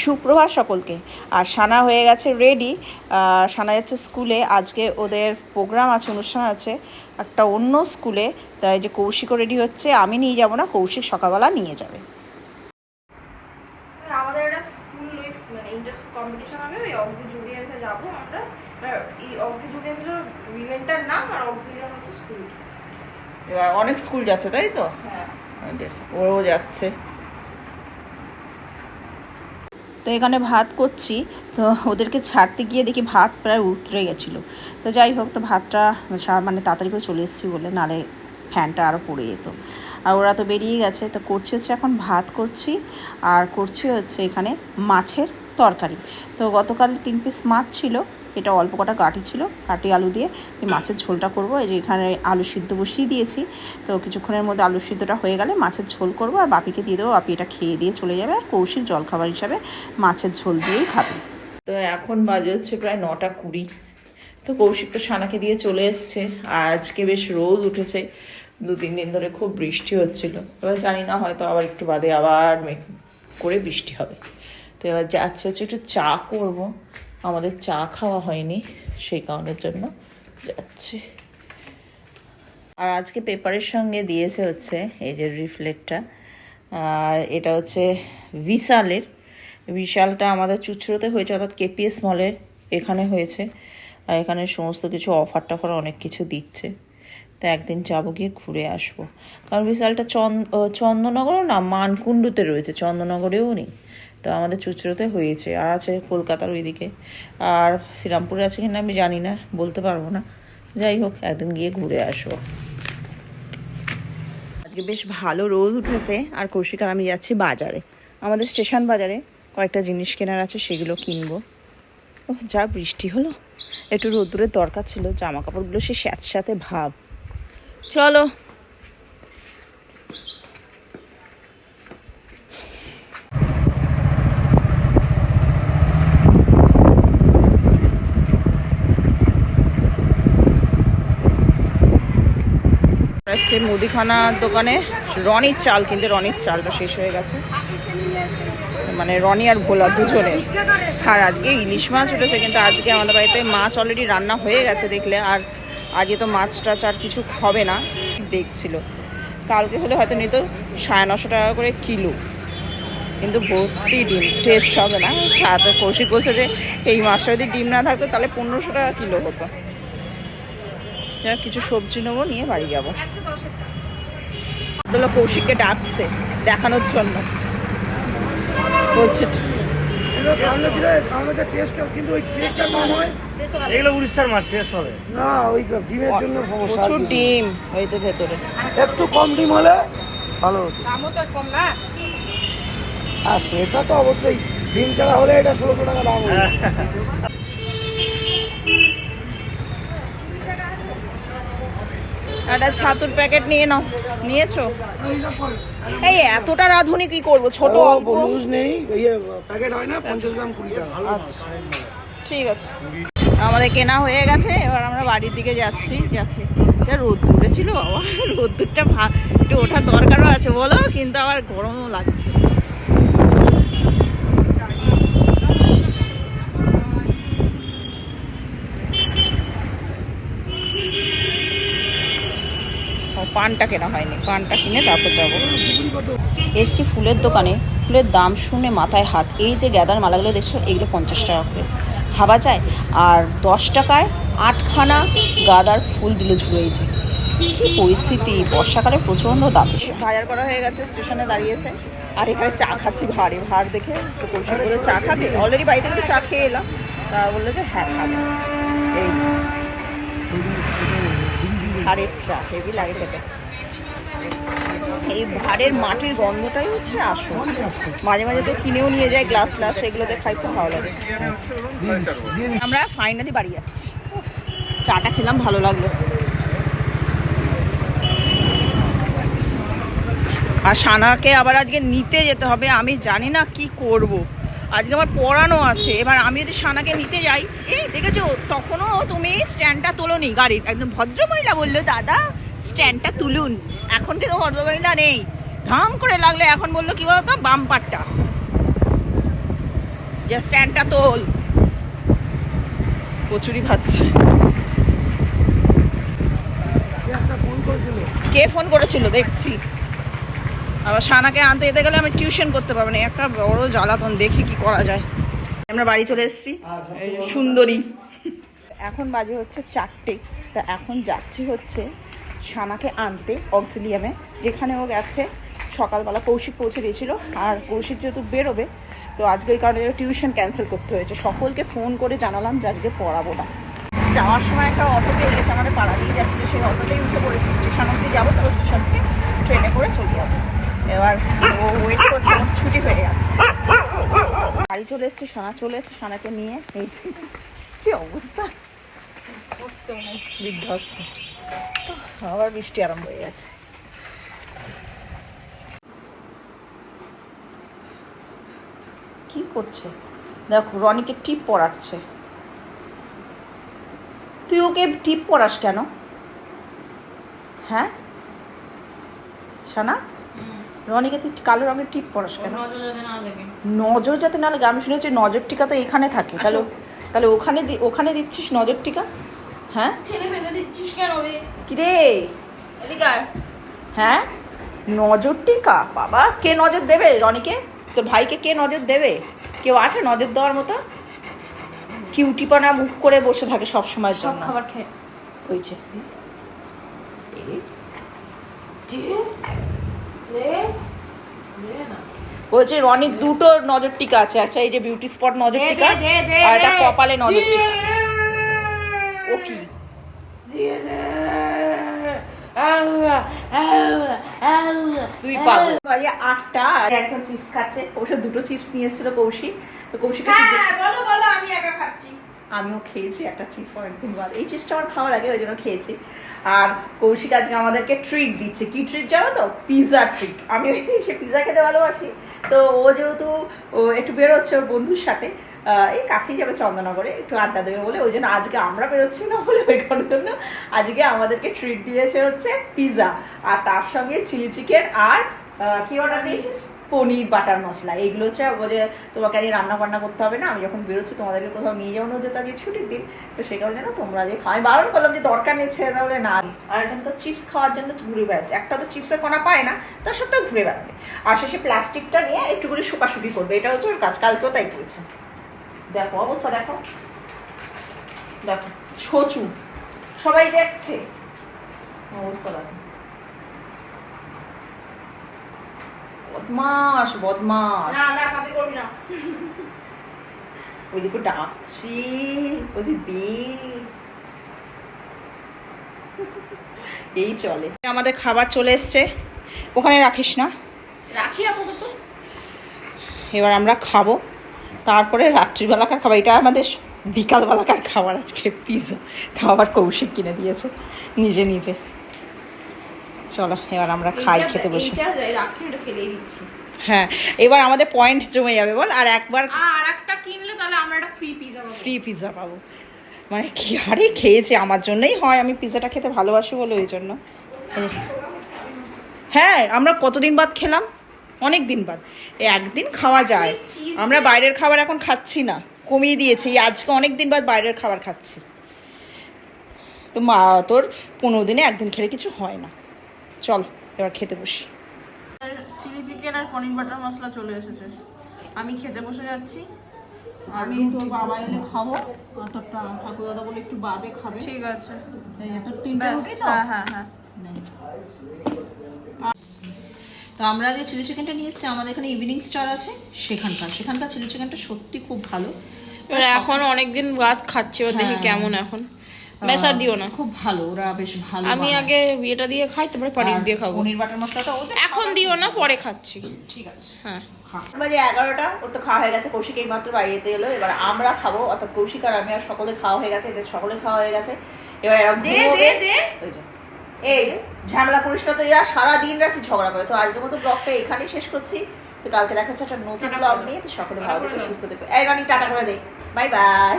সুপ্রভাত সকলকে। আর সানা হয়ে গেছে রেডি সানা যাচ্ছে স্কুলে। আজকে ওদের প্রোগ্রাম আছে অনুষ্ঠান আছে একটা অন্য স্কুলে। তাই যে কৌশিকও রেডি হচ্ছে আমি নিয়ে যাব না কৌশিক সকালবেলা নিয়ে যাবে। আমাদের একটা স্কুল মানে ইন্টার কম্পিটিশন হবে ওই অক্সিজুরিয়ান্সে যাব আমরা। এই অক্সিজুরিয়ান্সের ইভেন্টটার নাম আর অক্সিজুরিয়ান হচ্ছে স্কুল এবার অনেক স্কুল যাচ্ছে তাই তো? হ্যাঁ। ওও যাচ্ছে। তো এখানে ভাত করছি। তো ওদেরকে ছাড়তে গিয়ে দেখি ভাত প্রায় উতরে গেছিল। তো যাই হোক, তো ভাতটা মানে তাড়াতাড়ি করে চলে এসেছি বলে নালে ফ্যানটা আরও পড়ে যেত। আর ওরা তো বেরিয়ে গেছে। তো করছি হচ্ছে এখন ভাত করছি। আর করছি হচ্ছে এখানে মাছের তরকারি। তো গতকাল তিন পিস মাছ ছিল। এটা অল্প কটা গাঁটি ছিল কাটি আলু দিয়ে এই মাছের ঝোলটা করব। এই যে এখানে আলু সিদ্ধ বসিয়ে দিয়েছি। তো কিছুক্ষণের মধ্যে আলু সিদ্ধটা হয়ে গেলে মাছের ঝোল করব আর বাপিকে দিয়ে দেবো। বাপি এটা খেয়ে দিয়ে চলে যাবে আর কৌশিক জলখাবার হিসাবে মাছের ঝোল দিয়েই খাবে। তো এখন বাজে হচ্ছে প্রায় নটা কুড়ি। তো কৌশিক তো সানাকে দিয়ে চলে এসছে। আর আজকে বেশ রোদ উঠেছে। দু তিন দিন ধরে খুব বৃষ্টি হচ্ছিল। এবার জানি না, হয়তো আবার একটু বাদে আবার মেঘ করে বৃষ্টি হবে। তো এবার যাচ্ছে হচ্ছে একটু চা করব। আমাদের চা খাওয়া হয়নি সেই কারণের জন্য যাচ্ছি। আর আজকে পেপারের সঙ্গে দিয়েছে হচ্ছে এই যে রিফ্লেটটা। আর এটা হচ্ছে বিশালের বিশালটা আমাদের চুচড়োতে হয়েছে অর্থাৎ কেপিএস মলের এখানে হয়েছে। আর এখানে সমস্ত কিছু অফার টফার অনেক কিছু দিচ্ছে। তো একদিন যাব গিয়ে ঘুরে আসব। কারণ বিশালটা চন্দ ও, চন্দননগরও না মানকুণ্ডুতে রয়েছে। চন্দননগরেও নেই। তো আমাদের চুচড়োতে হয়েছে আর আছে কলকাতার ওইদিকে। আর শ্রীরামপুরে আছে কিনা আমি জানি না বলতে পারব না। যাই হোক একদিন গিয়ে ঘুরে আসব। আজকে বেশ ভালো রোদ উঠেছে আর কৌশিক আর আমি যাচ্ছি বাজারে। আমাদের স্টেশন বাজারে কয়েকটা জিনিস কেনার আছে সেগুলো কিনবো। ওহ, যা বৃষ্টি হলো। একটু রোদ্দুরের দরকার ছিল জামা কাপড়গুলো সে স্যাঁতস্যাঁতে ভাব। চলো এসছে মুদিখানার দোকানে। রনির চাল, কিন্তু রনির চালটা শেষ হয়ে গেছে। মানে রনি আর ভোলা দুজনে। আর আজকে ইলিশ মাছ উঠেছে, কিন্তু আজকে আমাদের বাড়িতে মাছ অলরেডি রান্না হয়ে গেছে দেখলে, আর আজকে তো মাছ টাছ আর কিছু হবে না, দেখছিল। কালকে হলে হয়তো নিত সাড়ে নশো টাকা করে কিলো। কিন্তু ভর্তি ডিম টেস্ট হবে না। সাথে কৌশিক বলছে যে, এই মাছটা যদি ডিম না থাকতো, তাহলে পনেরোশো টাকা কিলো হতো। কিছু সবজি নেব নিয়ে বাড়ি যাব। আব্দুল্লাহ কৌশিককে ডাকছে দেখানোর জন্য। বলছে এগুলো উড়িষ্যার মাছ হবে। না ওই ডিমের জন্য সমস্যা প্রচুর ডিম হইতে ভেতরে। একটু কম ডিম হলে ভালো হতো। দামও তো কম না। আর সেটা তো অবশ্যই ডিম ছাড়া হলে এটা ষোলোশো টাকা দাম একটা ছাতুর প্যাকেট নিয়ে নাও। নিয়েছো? এই এতটা রাঁধুনি কি করব? ছোট অল্প। লুজ নেই। ইয়ে প্যাকেট হয় না? পঞ্চাশ গ্রাম কুড়ি টাকা। আচ্ছা। ঠিক আছে। আমাদের কেনা হয়ে গেছে এবার আমরা বাড়ির দিকে যাচ্ছি। যাকে যা রোদ্দুরে ছিল বাবা। রোদ্দুরটা ভা একটু ওঠার দরকারও আছে বলো কিন্তু আবার গরমও লাগছে। পানটা কেনা হয়নি। পানটা কিনে তারপর যাব। এসছি ফুলের দোকানে। ফুলের দাম শুনে মাথায় হাত। এই যে গ্যাদার মালাগুলো দেখছ, এগুলো পঞ্চাশ টাকা করে। ভাবা যায়? আর দশ টাকায় আটখানা গাদার ফুল দিল ঝুড়েছে কি পরিস্থিতি? বর্ষাকালে প্রচণ্ড দাম বেশি। বাজার করা হয়ে গেছে, স্টেশনে দাঁড়িয়েছে। আর এখানে চা খাচ্ছি ভারী। ভার দেখে তো চা খাবে। অলরেডি বাড়িতে চা খেয়ে এলাম। তা বলল যে হ্যাঁ খাবে। এই যে। ভারের চা, হেভি লাগে খেতে এই ভাড়ের মাটির গন্ধটাই হচ্ছে আসল মাঝে মাঝে তো কিনেও নিয়ে যায় গ্লাস ফ্লাস সেগুলোতে খাই, খুব ভালো লাগে আমরা ফাইনালি বাড়ি যাচ্ছি চাটা খেলাম, ভালো লাগল আর সানাকে আবার আজকে নিতে যেতে হবে, আমি জানি না কি করব। আজকে আমার পড়ানো আছে। এবার আমি যদি সানাকে নিতে যাই, এই দেখেছ, তখনও তুমি স্ট্যান্ডটা তোলোনি গাড়ির। একজন ভদ্রমহিলা বলল, দাদা, স্ট্যান্ডটা তুলুন। এখন কিন্তু ভদ্রমহিলা নেই। ধাম করে লাগলে, এখন বলল, কি বলতো বাম্পারটা যা, স্ট্যান্ডটা তোল। কচুরি করেছিল কে ফোন করেছিল? দেখছি। আবার সানাকে আনতে যেতে গেলে আমি টিউশন করতে পারব না। একটা বড় জ্বালাতন, দেখি কি করা যায়। আমরা বাড়ি চলে এসেছি। সুন্দরী। এখন বাজে হচ্ছে চারটে। তা এখন যাচ্ছি হচ্ছে সানাকে আনতে অক্সিলিয়ামে, যেখানে ও গেছে সকালবেলা কৌশিক পৌঁছে দিয়েছিল, আর কৌশিক যেহেতু বেরোবে, তো আজকে এই কারণে টিউশন ক্যান্সেল করতে হয়েছে। সকলকে ফোন করে জানালাম যে আজকে পড়াবো না। যাওয়ার সময় একটা অটো পেয়ে গেছে আমাদের পাড়া দিয়ে যাচ্ছিল। সেই অটোতেই উঠে পড়েছি। স্টেশন অব্দি যাব তো স্টেশন থেকে ট্রেনে করে চলে যাব। এবার ও ওয়েট করছে ছুটি হয়ে গেছে। বাড়ি চলে এসছে সোনা চলে এসছে সোনাকে নিয়ে এই কি অবস্থা? বিধ্বস্ত। আবার বৃষ্টি আরম্ভ হয়ে গেছে। কি করছে? দেখো রনিকে টিপ পড়াচ্ছে তুই ওকে টিপ পড়াস কেন? হ্যাঁ? সানা? রনিকে তুই কালো রঙের টিপ পড়াস কেন? নজর যাতে না নজর যাতে না লাগে আমি শুনেছি নজর টিকা তো এখানে থাকে। তাহলে তাহলে ওখানে ওখানে দিচ্ছিস নজর টিকা? হ্যাঁ? দিচ্ছিস কেন রে? কিরে? হ্যাঁ? নজর টিকা? বাবা কে নজর দেবে রনিকে? তোর ভাইকে কে নজর দেবে? কেউ আছে নজর দেওয়ার মতো? কিউটিপানা মুখ করে বসে থাকে সব সময় জন্য। খাবার খেয়ে। হয়েছে বলছে রনির দুটো নজর টিকা আছে আচ্ছা এই যে বিউটি স্পট নজর টিকা আর একটা দে। কপালে নজর টিকা। ও কি? তুই পাবো বাজে আটটা একজন চিপস খাচ্ছে। অবশ্য দুটো চিপস নিয়ে এসেছিল কৌশিক। তো কৌশিক হ্যাঁ বলো বলো আমি একা খাচ্ছি। আমিও খেয়েছি একটা চিপস অনেকদিন বাদ। এই চিপসটা আমার ভালো লাগে ওই জন্য খেয়েছি। আর কৌশিক আজকে আমাদেরকে ট্রিট দিচ্ছে। কি ট্রিট জানো তো? পিৎজা ট্রিট আমি সে পিৎজা খেতে ভালোবাসি। তো ও যেহেতু ও একটু বেরোচ্ছে ওর বন্ধুর সাথে এই কাছেই যাবে চন্দননগরে, একটু আড্ডা দেবে বলে। ওই জন্য আজকে আমরা বেরোচ্ছি না বলে ওই কারণের জন্য আজকে আমাদেরকে ট্রিট দিয়েছে হচ্ছে পিৎজা আর তার সঙ্গে চিলি চিকেন আর কি অর্ডার দিয়েছিস? পনির, বাটার মশলা এইগুলো হচ্ছে বলে তোমাকে আজকে রান্না বান্না করতে হবে না। আমি যখন বেরোচ্ছি তোমাদেরকে কোথাও নিয়ে যাব যেহেতু আজকে ছুটির দিন। তো সে কারণে না তোমরা যে খাও। আমি বারণ করলাম যে দরকার নেই ছেড়ে বলে, না। আর এখন তো চিপস খাওয়ার জন্য ঘুরে বেড়াচ্ছে। একটা তো চিপসের কোনা পায় না তার সত্ত্বেও ঘুরে বেড়াবে। আর শেষে প্লাস্টিকটা নিয়ে একটু করে শুকাশুকি করবে। এটা হচ্ছে ওর কাজ, কালকেও তাই করেছে। দেখো অবস্থা, দেখো। দেখো, ছচু। সবাই দেখছে। অবস্থা দেখো। বদমাস বদমাস ওইদিকে ডাকছি বলছি দে। এই চলে। আমাদের খাবার চলে এসছে। ওখানে রাখিস না। রাখি আপাতত। এবার আমরা খাব। তারপরে রাত্রিবেলাকার খাবার। এটা আমাদের বিকালবেলাকার খাবার আজকে পিৎজা তা আবার কৌশিক কিনে দিয়েছে। নিজে নিজে। চলো এবার আমরা খাই খেতে বসি। রাখছি এটা ফেলেই দিচ্ছি। হ্যাঁ এবার আমাদের পয়েন্ট জমে যাবে বল। আর একবার আর একটা কিনলে তাহলে আমরা একটা ফ্রি পিজা পাবো। ফ্রি পিৎজা পাবো। মানে কি হারে খেয়েছে আমার জন্যই হয় আমি পিৎজাটা খেতে ভালোবাসি বলে ওই জন্য। হ্যাঁ আমরা কতদিন বাদ খেলাম? অনেক দিন বাদ। এই একদিন খাওয়া যায়। আমরা বাইরের খাবার এখন খাচ্ছি না কমিয়ে দিয়েছি। এই আজকে অনেক দিন বাদ বাইরের খাবার খাচ্ছি। তো মা তোর পনেরো দিনে একদিন খেলে কিছু হয় না। চল এবার খেতে বসি। চিলি চিকেন আর পনির বাটার মশলা চলে এসেছে। আমি খেতে বসে যাচ্ছি। আমি তোর বাবা এলে খাব। আর তোর ঠাকুর দাদা বলে একটু বাদে খাবে। ঠিক আছে। এই তোর তিনটা রুটি তো? হ্যাঁ হ্যাঁ হ্যাঁ। তো আমরা যে চিলি চিকেনটা নিয়ে এসেছি আমাদের এখানে ইভিনিং স্টার আছে সেখানকার। সেখানকার চিলি চিকেনটা সত্যি খুব ভালো। এবার এখন অনেকদিন বাদ খাচ্ছি এবার দেখি হ্যাঁ। কেমন এখন। বেশ আর দিও না। খুব ভালো ওরা বেশ ভালো আমি আগে ইয়েটা দিয়ে খাই তারপরে পনির দিয়ে খাব। পনির বাটার মশলাটা ওদের এখন দিও না পরে খাচ্ছি। ঠিক আছে। হ্যাঁ। বাজে এগারোটা ওর তো খাওয়া হয়ে গেছে কৌশিক এই মাত্র বাড়িতে এলো এবার আমরা খাব অর্থাৎ কৌশিক আর আমি আর সকলে খাওয়া হয়ে গেছে এদের সকলে খাওয়া হয়ে গেছে। এবার এরা দে, ঘুমোবে। দে, দে। ওই যে। এই ঝামেলা করিস না তো এরা সারা দিন রাত্রি ঝগড়া করে। তো আজকের মতো ব্লগটা এখানেই শেষ করছি। তো কালকে দেখা যাচ্ছে একটা নতুন ব্লগ নিয়ে তো সকলে ভালো দেখে। সুস্থ দেখো এই রানি টাটা করে দে। Bye bye.